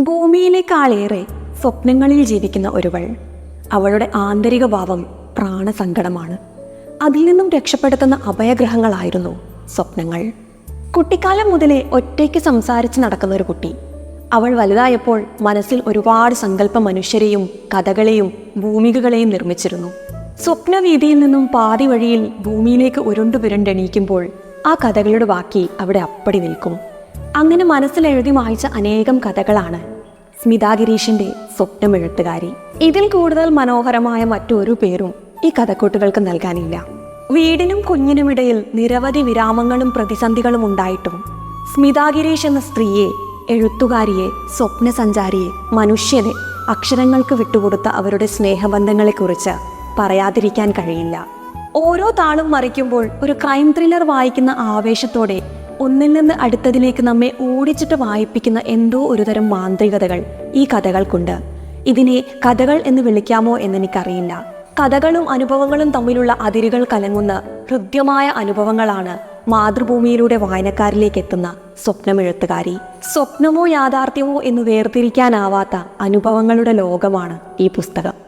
ഭൂമിയിലേക്കാളേറെ സ്വപ്നങ്ങളിൽ ജീവിക്കുന്ന ഒരുവൾ. അവളുടെ ആന്തരിക ഭാവം പ്രാണസങ്കടമാണ്. അതിൽ നിന്നും രക്ഷപ്പെടുത്തുന്ന അഭയഗ്രഹങ്ങളായിരുന്നു സ്വപ്നങ്ങൾ. കുട്ടിക്കാലം മുതലേ ഒറ്റയ്ക്ക് സംസാരിച്ച് നടക്കുന്ന ഒരു കുട്ടി. അവൾ വലുതായപ്പോൾ മനസ്സിൽ ഒരുപാട് സങ്കല്പ മനുഷ്യരെയും കഥകളെയും ഭൂമികകളെയും നിർമ്മിച്ചിരുന്നു. സ്വപ്നവീതിയിൽ നിന്നും പാതി വഴിയിൽ ഭൂമിയിലേക്ക് ഉരുണ്ടു പുരണ്ടെണീക്കുമ്പോൾ ആ കഥകളുടെ ബാക്കി അവിടെ അപ്പടി നിൽക്കും. അങ്ങനെ മനസ്സിലെഴുതി വായിച്ച അനേകം കഥകളാണ്. സ്മിതാ ഗിരീഷിന്റെ സ്വപ്നമെഴുത്തുകാരി ഇതിൽ കൂടുതൽ മനോഹരമായ മറ്റൊരു പേരും ഈ കഥക്കൂട്ടുകൾക്ക് നൽകാനില്ല. വീടിനും കുഞ്ഞിനുമിടയിൽ നിരവധി വിരാമങ്ങളും പ്രതിസന്ധികളും ഉണ്ടായിട്ടും സ്മിതാഗിരീഷ് എന്ന സ്ത്രീയെ എഴുത്തുകാരിയെ സ്വപ്നസഞ്ചാരിയെ മനുഷ്യനെ അക്ഷരങ്ങൾക്ക് വിട്ടുകൊടുത്ത അവരുടെ സ്നേഹബന്ധങ്ങളെക്കുറിച്ച് പറയാതിരിക്കാൻ കഴിയില്ല. ഓരോ താളും മറിക്കുമ്പോൾ ഒരു ക്രൈം ത്രില്ലർ വായിക്കുന്ന ആവേശത്തോടെ ഒന്നിൽ നിന്ന് അടുത്തതിലേക്ക് നമ്മെ ഓടിച്ചിട്ട് വായിപ്പിക്കുന്ന എന്തോ ഒരുതരം മാന്ത്രികതകൾ ഈ കഥകൾക്കുണ്ട്. ഇതിനെ കഥകൾ എന്ന് വിളിക്കാമോ എന്നെനിക്കറിയില്ല. കഥകളും അനുഭവങ്ങളും തമ്മിലുള്ള അതിരുകൾ കലങ്ങുന്ന ഹൃദ്യമായ അനുഭവങ്ങളാണ് മാതൃഭൂമിയിലൂടെ വായനക്കാരിലേക്ക് എത്തുന്ന സ്വപ്നമെഴുത്തുകാരി. സ്വപ്നമോ യാഥാർത്ഥ്യമോ എന്ന് വേർതിരിക്കാനാവാത്ത അനുഭവങ്ങളുടെ ലോകമാണ് ഈ പുസ്തകം.